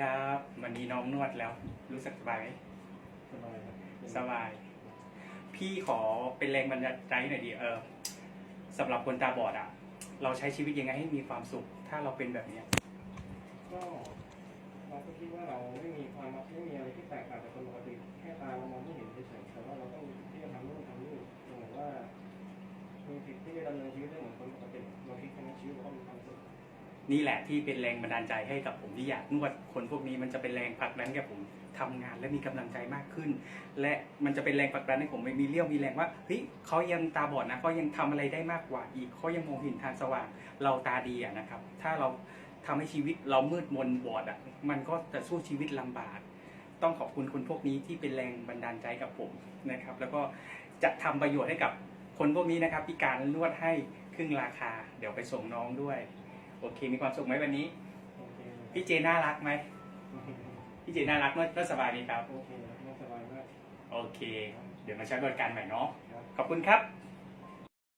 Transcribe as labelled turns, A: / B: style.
A: ครับวันนี้น้องนวดแล้ว รู้สึกสบายไหม
B: สบายครับ
A: สบาย พี่ขอเป็นแรงบันดาลใจหน่อยดิเออสำหรับคนตาบอดอะ เราใช้ชีวิตยังไงให้มีความสุข ถ้าเราเป็นแบบเนี้ย
B: ก็เราก็คิดว่าเราไม่มีความไม่มีอะไรที่แตกต่างจากคนปกติแค่ตาเรามองไม่เห็นเฉยๆแต่ว่าเราต้องที่จะทำนู่นทำนี่เหมือนว่ามีสิทธิ์ที่จะดำเนินชีวิตได้เหมือนคนปกติเราคิดแค่ใน
A: นี่แหละที่เป็นแรงบันดาลใจให้กับผมที่อยากนวดคนพวกนี้มันจะเป็นแรงผลักดันให้กับผมทำงานและมีกำลังใจมากขึ้น และมันจะเป็นแรงผลักดันให้ผมไม่มีเรี่ยวมีแรงว่าเฮ้ยเขายังตาบอดนะเขายังทำอะไรได้มากกว่าอีกเขายังมองเห็นทางสว่างเราตาดีอะนะครับ ถ้าเราทำให้ชีวิตเรามืดมนบอดอะมันก็จะสู้ชีวิตลำบากต้องขอบคุณคนพวกนี้ที่เป็นแรงบันดาลใจกับผมนะครับ แล้วก็จะทำประโยชน์ให้กับคนพวกนี้นะครับพิการนวดให้ครึ่งราคา เดี๋ยวไปส่งน้องด้วย โอเค มีความสุขไหมวันนี้
B: โอเค
A: พี่เจน่ารักไหมพี่เจน่ารักนวดนวดสบายดีครับ
B: โอเคไม่สบายมาก
A: โอเค เดี๋ยวมาใช้บริการใหม่เนาะ
B: ครับ
A: ขอบคุณครับ